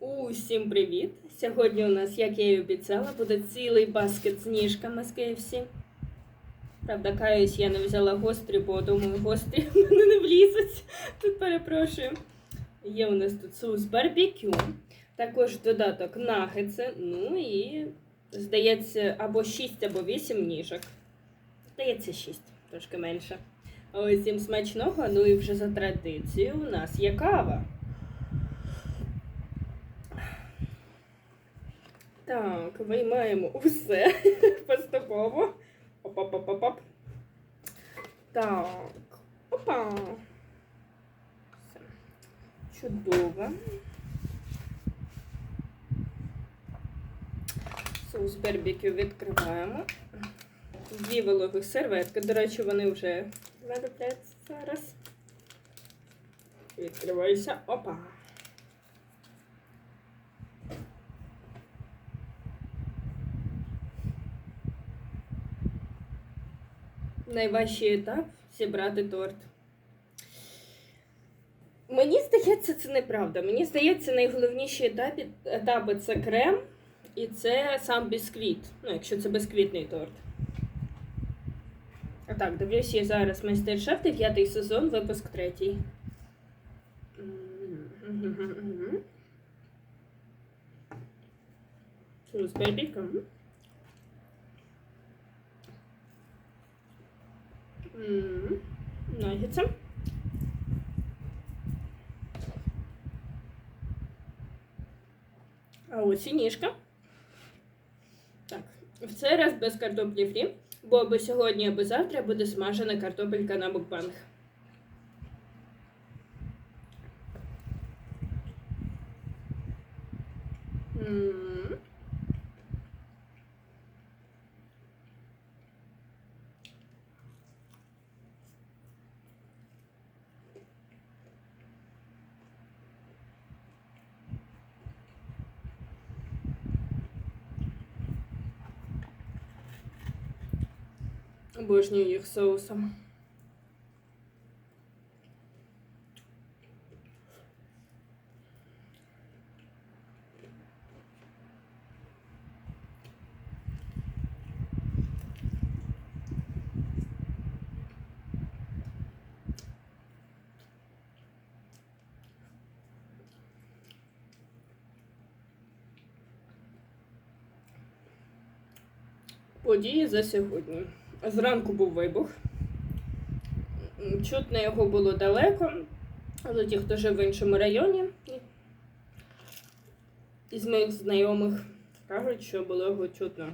Усім привіт! Сьогодні у нас, як я і обіцяла, буде цілий баскет з ніжками з KFC. Правда, каюсь, я не взяла гострі, бо думаю, гострі в мене не влізуть. Тут перепрошую. Є у нас тут соус барбекю, також додаток нагетси, ну і, здається, або 6, або 8 ніжок. Здається, 6, трошки менше. Ось всім смачного, ну і вже за традицією у нас є кава. Так, виймаємо усе поступово. Оп-оп-оп-оп. Так. Опа. Все. Чудово. Соус барбекю відкриваємо. Дві вологих серветки. До речі, вони вже надопляться зараз. Відкривайся. Опа. Найважчий етап зібрати торт. Мені здається, це неправда. Мені здається, найголовніші етапи, етапи це крем і це сам бісквіт. Ну, якщо це бісквітний торт. А так, дивлюсь, я зараз майстер-шеф, дев'ятий сезон, випуск третій. Соус барбекю. М, Наггетси. А ось і ніжка. Так, в цей раз без картоплі фрі, бо або сьогодні, або завтра буде смажена картопелька на букбанг. М. Обожнюю їх соусом. Події за сьогодні. Зранку був вибух. Чутно його було далеко, але ті, хто жив в іншому районі, із моїх знайомих кажуть, що було його чутно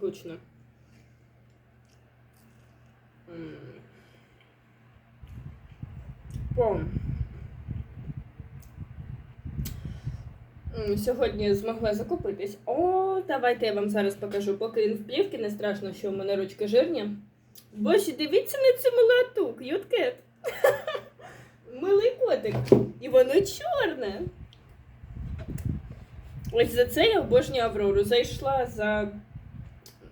гучно. По. Сьогодні змогла закупитись. О, давайте я вам зараз покажу. Поки він в плівки, не страшно, що в мене ручки жирні. Боже, дивіться на цю милоту, к'юткет. Милий котик. І воно чорне. Ось за це я обожнюю Аврору. Зайшла за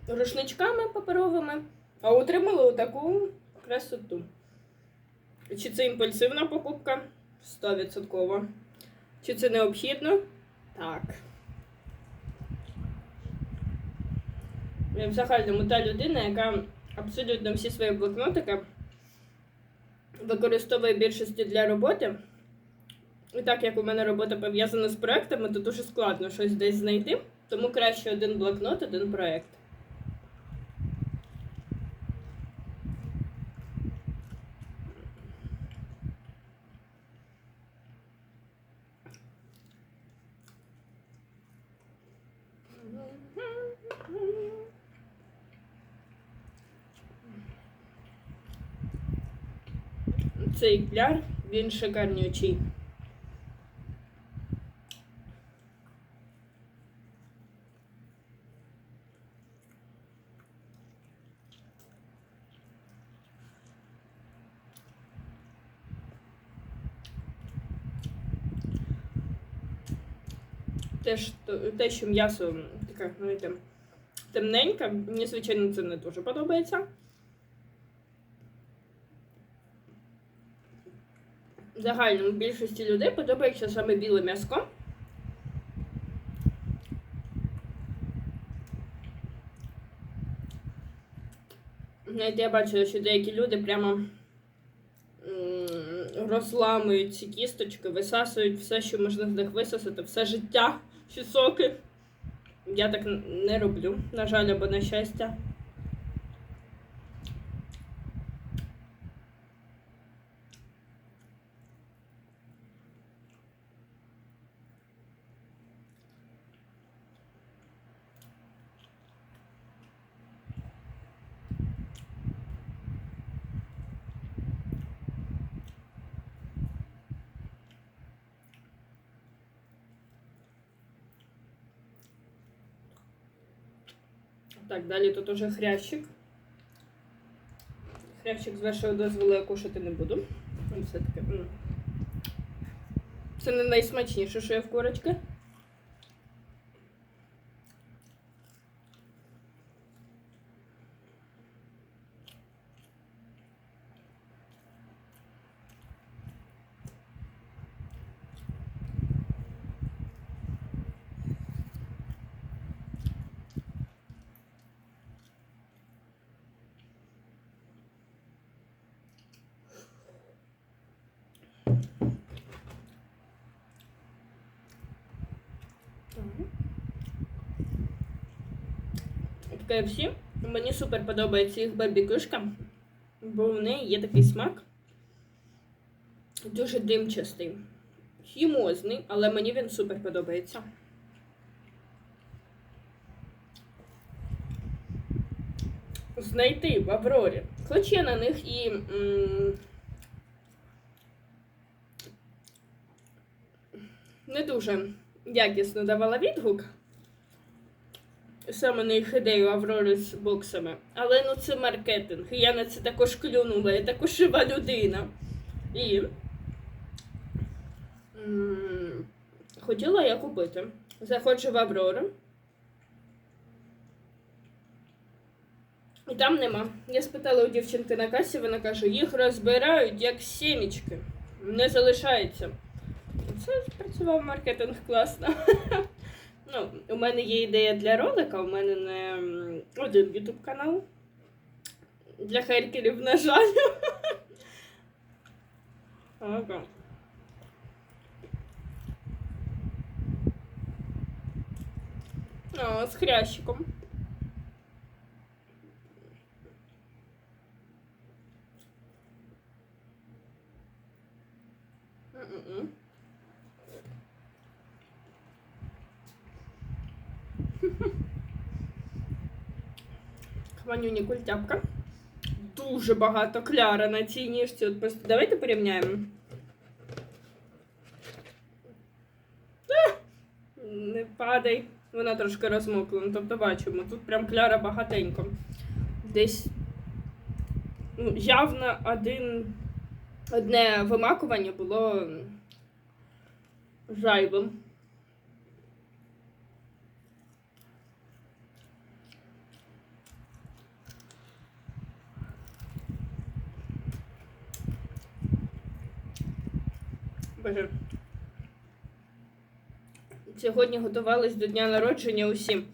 рушничками паперовими, а отримала отаку красоту. Чи це імпульсивна покупка? 100%. Чи це необхідно? Так. Я в загальному та людина, яка абсолютно всі свої блокнотики використовує більшості для роботи. І так як у мене робота пов'язана з проектами, то дуже складно щось десь знайти. Тому краще один блокнот, один проект. Цей кляр, він шикарнючий. Те, що, те, що м'ясо таке, знаєте, темненьке, мені, звичайно, це не дуже подобається. загальному більшості людей подобається саме біле м'ясо. Навіть я бачила, що деякі люди прямо розламують ці кісточки, висасують все, що можна з них висосати, все життя, всі соки. Я так не роблю, на жаль, або на щастя. Так, далі тут уже хрящик. Хрящик з вашого дозволу я кушати не буду. Ну, Все-таки. Це не найсмачніше, що є в курочки. В KFC мені супер подобається їх барбекюшка, бо в неї є такий смак. Дуже димчастий. Хімозний, але мені він супер подобається. Знайти в Аврорі. Хоч я на них і. м, не дуже якісно давала відгук. Саме на їх ідею Аврори з боксами. Але ну це маркетинг. І я на це також клюнула. Я також жива людина. І хотіла я купити. Заходжу в Аврору. І там нема. Я спитала у дівчинки на касі, вона каже, їх розбирають як сімічки. Не залишається. Це спрацював маркетинг класно. Ну, у мене є ідея для ролика, у мене не один YouTube канал. Для херкерів, на жаль. Ага. О, з хрящиком. М-м-м. Хванюні культяпка. Дуже багато кляра на цій ніжці. От просто давайте порівняємо. Не падай. Вона трошки розмокла. Ну, тобто бачимо, тут прям кляра багатенько. Десь ну, явно один, одне вимакування було зайвим. Боже. Сьогодні готувались до дня народження усім.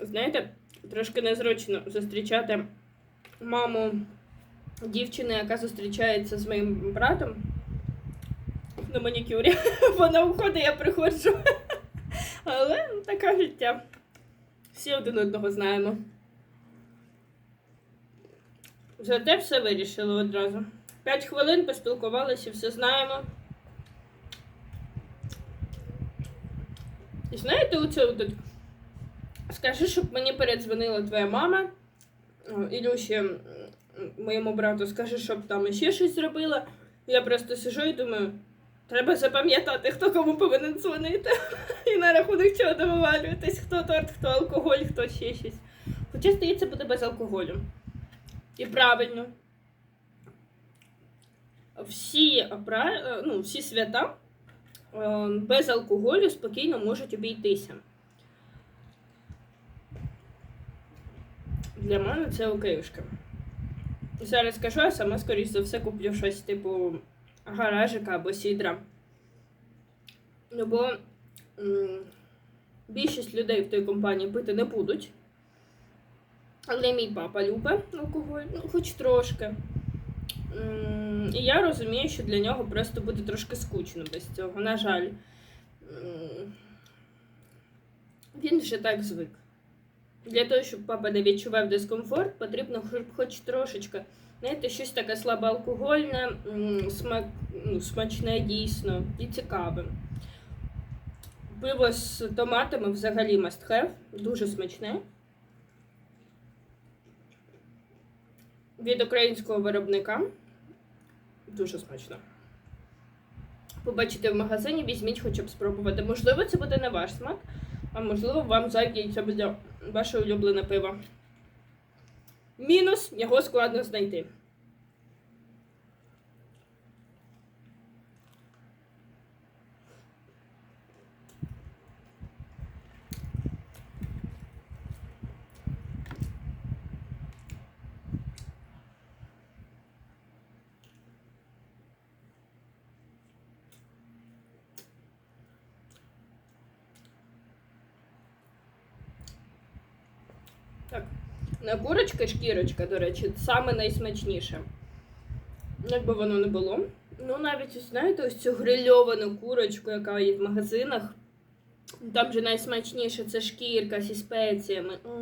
Знаєте, трошки незручно зустрічати маму дівчини, яка зустрічається з моїм братом на манікюрі. Вона уходить, я приходжу. Але таке життя. Всі один одного знаємо. Зате все вирішили одразу. П'ять хвилин поспілкувалися, все знаємо. І знаєте, оце от, скажи, щоб мені передзвонила твоя мама, Ілюші, моєму брату, скажи, щоб там ще щось зробила. Я просто сижу і думаю, треба запам'ятати, хто кому повинен дзвонити. І на рахунок чого довивалюватись, хто торт, хто алкоголь, хто ще щось. Хоча, здається, буде без алкоголю. І правильно. Всі, ну, всі свята е, без алкоголю спокійно можуть обійтися. Для мене це окейшка. Зараз скажу, я сама, скоріш за все, куплю щось типу гаражика або сідра. Ну, бо більшість людей в той компанії пити не будуть. Але мій папа любить алкоголь, ну, хоч трошки. М, І я розумію, що для нього просто буде трошки скучно без цього. На жаль, він вже так звик. Для того, щоб папа не відчував дискомфорт, потрібно хоч- трошечки. Знаєте, щось таке слабоалкогольне, смак, ну, смачне дійсно і цікаве. Пиво з томатами взагалі must have, дуже смачне. Від українського виробника. Дуже смачно. Побачите в магазині, візьміть хоча б спробувати. Можливо, це буде не ваш смак, а можливо, вам зайде це буде ваше улюблене пиво. Мінус його складно знайти. Так, на курочка, шкірочка, до речі, саме найсмачніше. Як би воно не було. Ну, навіть, знаєте, ось цю грильовану курочку, яка є в магазинах. Там же найсмачніше це шкірка зі спеціями. М.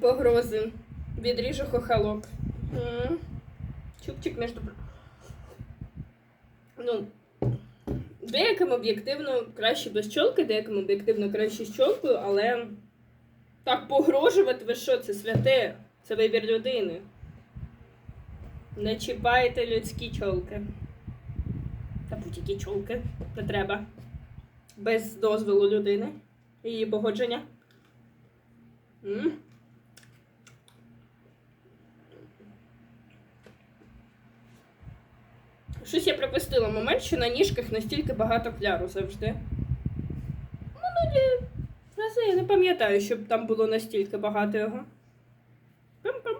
Погрози. Відріжу хохолок. Чупчик між Ну, деяким об'єктивно краще без чолки, деяким об'єктивно краще з чолкою, але так погрожувати, ви що, це святе, це вибір людини. Не чіпайте людські чолки. Та будь-які чолки не треба. Без дозволу людини. Її погодження. М. Щось я пропустила момент, що на ніжках настільки багато кляру завжди. Ну, ну, рази я не пам'ятаю, щоб там було настільки багато його. Пам-пам.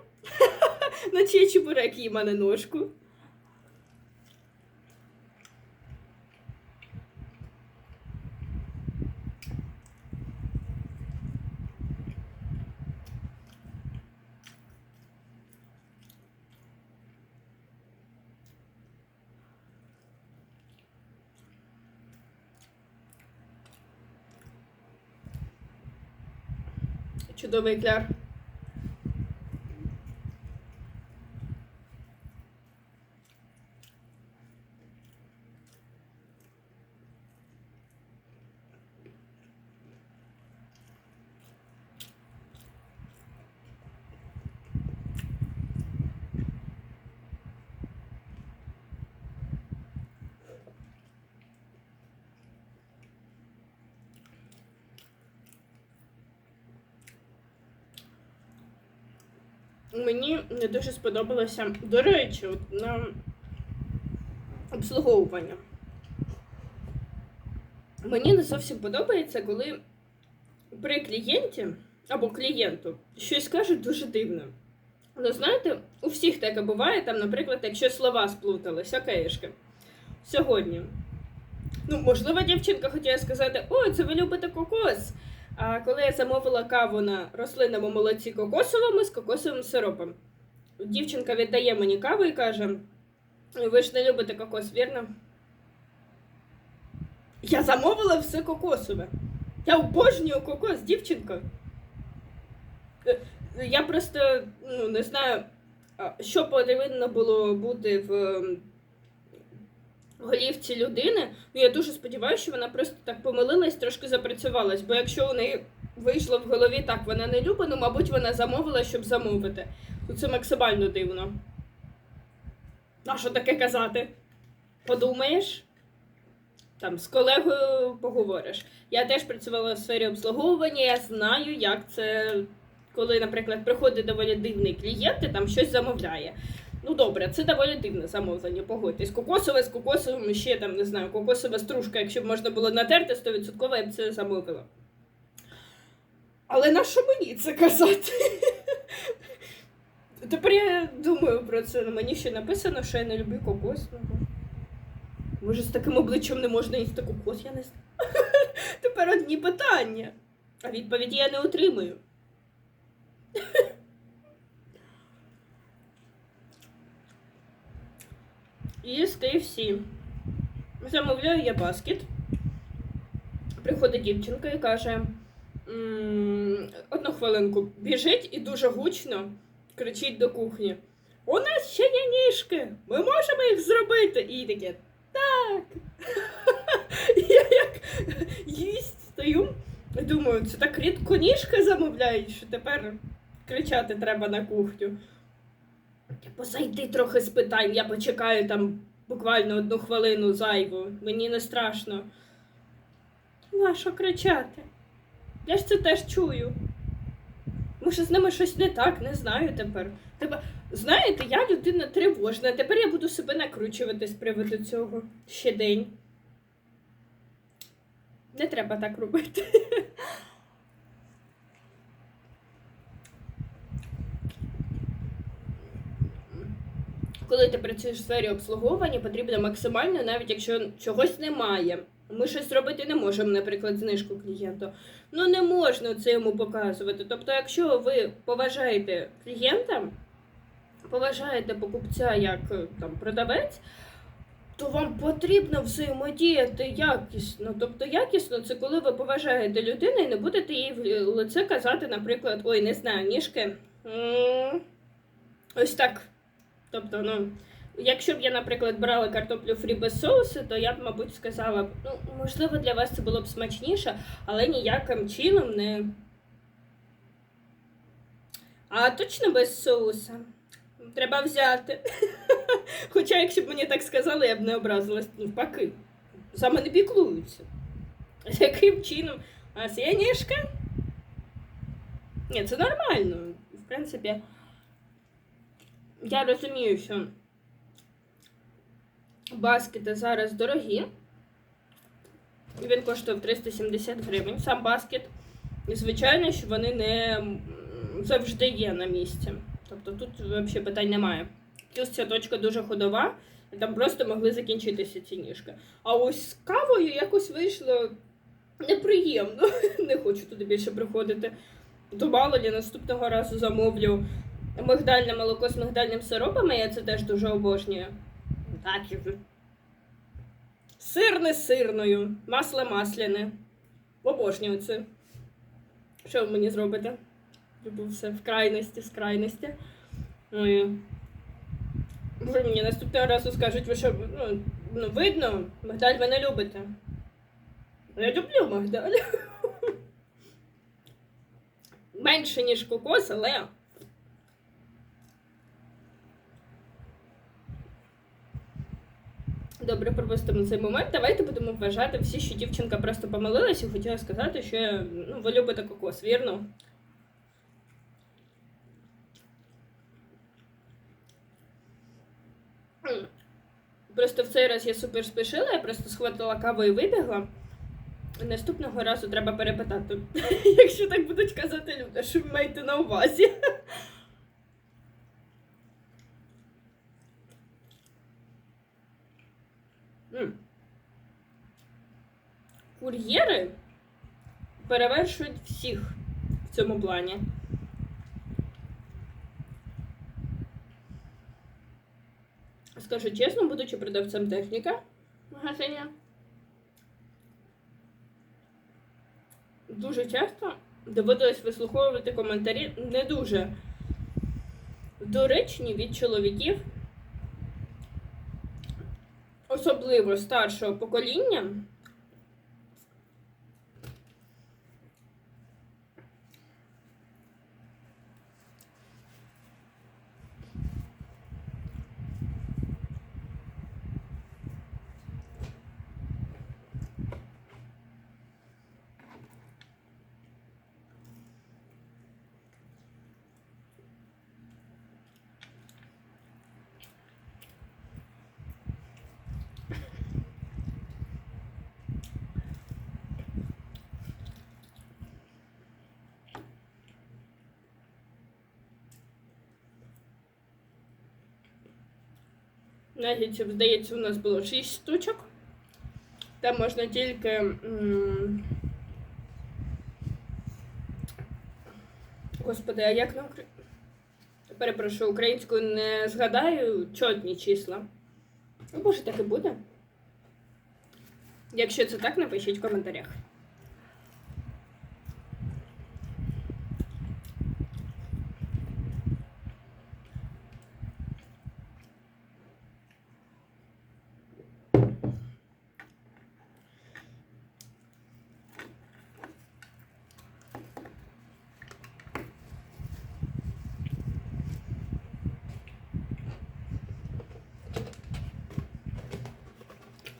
Наче чебурек їм, а не ножку. Чудовий кляр. Мені не дуже сподобалося, до речі, на обслуговування. Мені не зовсім подобається, коли при клієнті або клієнту щось кажуть дуже дивно. Ну, знаєте, у всіх таке буває, там, наприклад, якщо слова сплутались, окейшки. Сьогодні. Ну, можливо, дівчинка хотіла сказати, о, це ви любите кокос. А коли я замовила каву на рослинному молоці кокосовому з кокосовим сиропом, дівчинка віддає мені каву і каже: ви ж не любите кокос, вірно? Я замовила все кокосове. Я обожнюю кокос, дівчинка. Е, Я просто ну, не знаю, що повинно було бути в голівці людини. Ну, я дуже сподіваюся, що вона просто так помилилась, трошки запрацювалась. Бо якщо у неї вийшло в голові так, вона не любить, ну, мабуть, вона замовила, щоб замовити. Ну, це максимально дивно. А що таке казати? Подумаєш? Там з колегою поговориш. Я теж працювала в сфері обслуговування, я знаю, як це, коли, наприклад, приходить доволі дивний клієнт і там щось замовляє. Ну добре, це доволі дивне замовлення, погодьтесь. Кокосове з кокосовим, ще там, не знаю, кокосова стружка, якщо б можна було натерти 100%, я б це замовила. Але на що мені це казати? Тепер я думаю про це. На мені ще написано, що я не люблю кокос. Ну, Може, з таким обличчям не можна їсти кокос, я не знаю. Тепер одні питання. А відповіді я не отримую. І з KFC. Замовляю я баскет. Приходить дівчинка і каже: одну хвилинку, біжить і дуже гучно кричить до кухні. У нас ще є ніжки, ми можемо їх зробити. І таке так. Я як їсть стою. Думаю, це так рідко ніжки замовляють, що тепер кричати треба на кухню. Типу, зайди трохи з питань, я почекаю там буквально одну хвилину зайву. Мені не страшно. На що кричати? Я ж це теж чую. Може, з ними щось не так, не знаю тепер. Тепер, знаєте, я людина тривожна. Тепер я буду себе накручувати з приводу цього ще день. Не треба так робити. Коли ти працюєш в сфері обслуговування, потрібно максимально, навіть якщо чогось немає. Ми щось зробити не можемо, наприклад, знижку клієнту. Ну не можна це йому показувати. Тобто, якщо ви поважаєте клієнта, поважаєте покупця як там продавець, то вам потрібно взаємодіяти якісно. Тобто, якісно це коли ви поважаєте людину і не будете їй в лице казати, наприклад, ой, не знаю, ніжки. Ось так. Тобто, ну. Якщо б я, наприклад, брала картоплю фрі без соусу, то я б, мабуть, сказала б, ну, можливо, для вас це було б смачніше, але ніяким чином не. А точно без соуса. Треба взяти. Хоча, якщо б мені так сказали, я б не образилась навпаки. Саме не піклуються. Яким чином? У нас є ніжка? Ні, це нормально. В принципі, я розумію, що баскети зараз дорогі. Він коштує 370 гривень. Сам баскет. Звичайно, що вони не завжди є на місці. Тобто тут взагалі питань немає. Плюс ця точка дуже ходова, і там просто могли закінчитися ці ніжки. А ось з кавою якось вийшло неприємно. Не хочу туди більше приходити. То мало ли наступного разу замовлю мигдальне молоко з мигдальним сиропом, я це теж дуже обожнюю. Сирне з сирною, масло масляне. Обожнюю це. Що ви мені зробите? Люблю все в крайності, з крайності. Ой. Може мені наступного разу скажуть, ви що, ну, ну видно, мигдаль ви не любите. Я люблю мигдаль. Менше, ніж кокос, але. Добре, пропустимо цей момент. Давайте будемо вважати всі, що дівчинка просто помилилась і хотіла сказати, що ну, ви любите кокос, вірно? Просто в цей раз я супер спішила, я просто схватила каву і вибігла. Наступного разу треба перепитати, якщо так будуть казати люди, що ви маєте на увазі. М. Кур'єри перевершують всіх в цьому плані. Скажу чесно, будучи продавцем техніки в магазині, дуже часто доводилось вислуховувати коментарі не дуже доречні від чоловіків, особливо старшого покоління. Навіть, здається, у нас було 6 штучок. Там можна тільки. Господи, а як на Укра... Перепрошую, українською не згадаю чотні числа. Ну, може, так і буде. Якщо це так, напишіть в коментарях.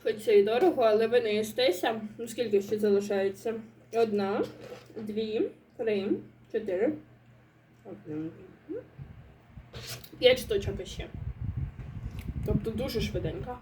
Хоч це і дорого, але ви не їстеся. Ну, скільки ще залишається? Одна, дві, три, чотири. Одна. П'ять штучок ще. Тобто дуже швиденько.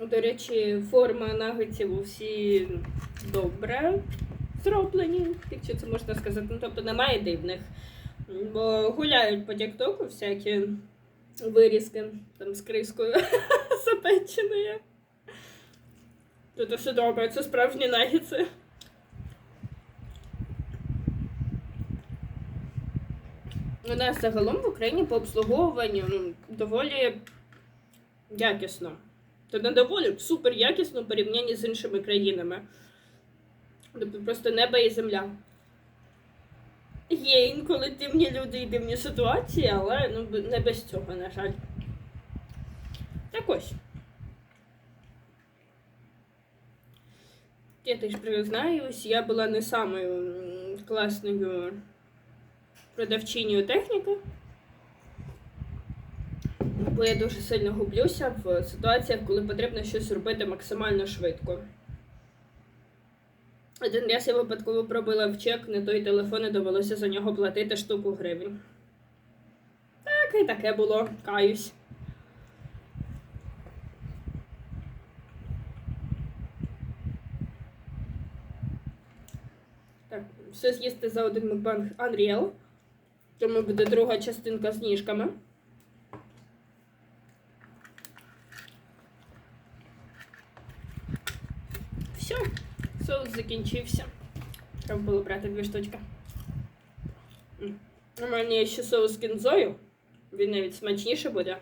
До речі, форма нагетсів усі добре зроблені, якщо це можна сказати. Ну, тобто немає дивних. Бо гуляють по тіктоку всякі вирізки там з крискою запеченою. Тут все добре, це справжні нагетси. У нас загалом в Україні по обслуговуванню ну, доволі якісно. Та не доволі супер якісно в порівнянні з іншими країнами. Тобто просто небо і земля. Є інколи дивні люди і дивні ситуації, але ну, не без цього, на жаль. Так ось. Я теж признаюсь, я була не самою класною продавчиною техніки. Бо я дуже сильно гублюся в ситуаціях, коли потрібно щось робити максимально швидко. Один раз я випадково пробила в чек не той телефон і довелося за нього платити штуку гривень. Так, і таке було, каюсь. Все з'їсти за один мукбанг Unreal. Тому буде друга частинка з ніжками. Все, соус закінчився. Треба було брати дві штучки. У мене є ще соус з кінзою. Він навіть смачніше буде.